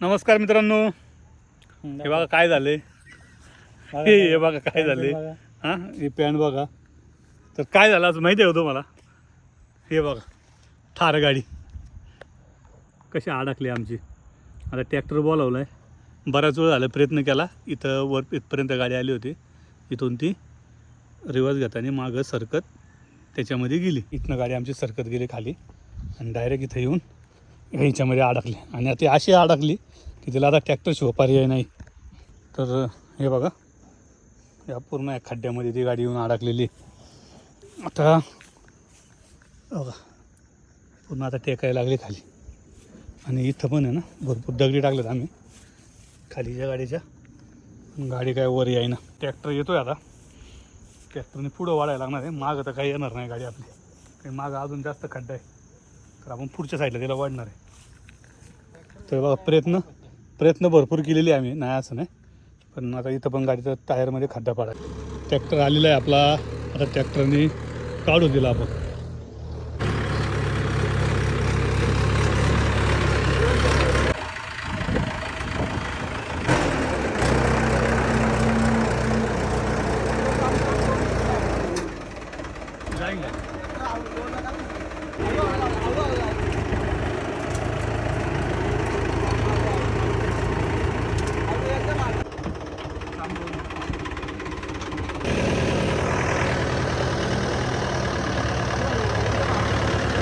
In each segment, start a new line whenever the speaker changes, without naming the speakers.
नमस्कार मित्रांनो. हे बघा काय झाले? हे हे बघा काय झाले? हां? हे पॅन्ट बघा. तर काय झालं असं माहिती आहे तुम्हाला? हे बघा. थार गाडी. कशी अडकली आमची. आता ट्रॅक्टर बोलावलं आहे बराच वेळ झाला प्रयत्न केला. इथं वर इथपर्यंत गाडी आली होती. इथून ती रिवर्स घेताना मागं सरकत त्याच्यामध्ये गेली. इथनं गाडी आमची सरकत गेली खाली. आणि डायरेक्ट इथं येऊन ह्याच्यामध्ये अडकली. आणि ती अशी अडकली की तिला आता ट्रॅक्टरशिवाय पर्याय नाही. तर हे बघा. या पूर्ण या खड्ड्यामध्ये ती गाडी येऊन अडकलेली. आता बघा. पूर्ण आता टेकायला लागली खाली. आणि इथं पण आहे ना भरपूर दगडी टाकलेत आम्ही. खालीच्या गाडीच्या. गाडी काय वर ना ट्रॅक्टर आहे आता. ट्रॅक्टरने पुढं वाढायला लागणार आहे. मागं तर काही येणार नाही गाडी आपली. काही मागं अजून जास्त खड्डा आहे. तर आपण पुढच्या साईडला तिला वाढणार आहे. तर बघा प्रयत्न प्रयत्न भरपूर केलेले आम्ही नाही असं नाही. पण आता इथं पण गाडीचा टायरमध्ये खड्डा पाडा ट्रॅक्टर आलेला आहे आपला. आता ट्रॅक्टरने काढून दिला आपण.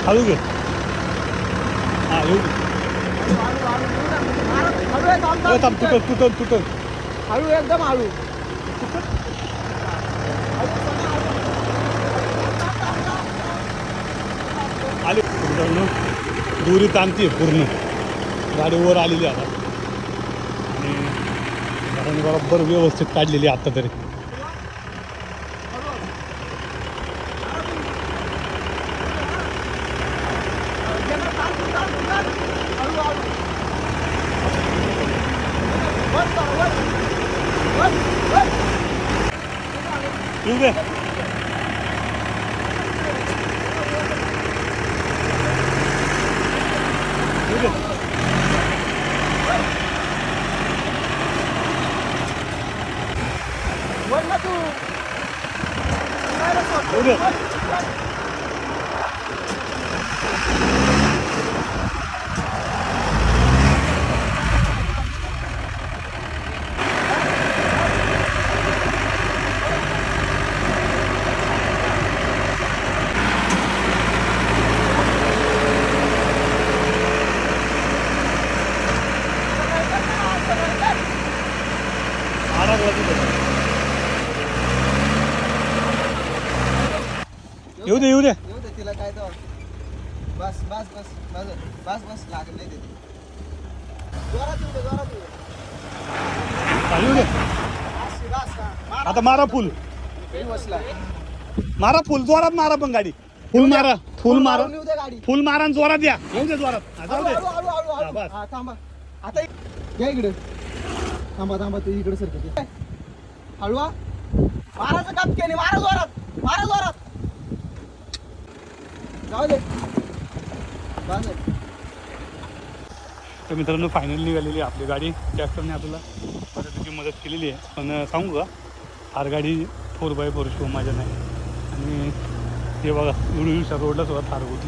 हळू घे हां येऊ घे ए, थांब तुटल तुटल तुटल
हळू एकदम हळू
आले मित्रांनो दुरी ताणते पूर्ण. गाडी वर आलेली आता. आणि गाडीने बरोबर व्यवस्थित काढलेली आहे आत्ता तरी. येऊ येऊ दे
वर ना तू
येऊ दे अडकला तिथं. येऊ दे येऊ दे.
येऊ दे तिला काय तर बस बस बस बस बस बस लागत नाही ते जोरात येऊ दे जोरात येऊ दे.
येऊ. आता मारा फुल.
बसला.
मारा फुल जोरात मारा पण गाडी. फुल मारा फुल मारा.
मारून येऊ दे गाडी.
फुल मारा आणि जोरात या. येऊ दे जोरात. जाऊ दे. हा, बस.
हा थांबा. आता इ- या इकडे. थांबा थांबा ते इकडे सरकत हळू हा. माराचं काम केले मारा जोरात. मारा जोरात.
तर मित्रांनो फायनल निघालेली आहे आपली गाडी. ट्रॅक्टरने आपल्याला बऱ्यापैकी मदत केलेली आहे. पण सांगू का? फार गाडी फोर बाय फोर शो माझ्या नाही. आणि हे बघा एवढी दिवसा रोडला सुद्धा थार होती.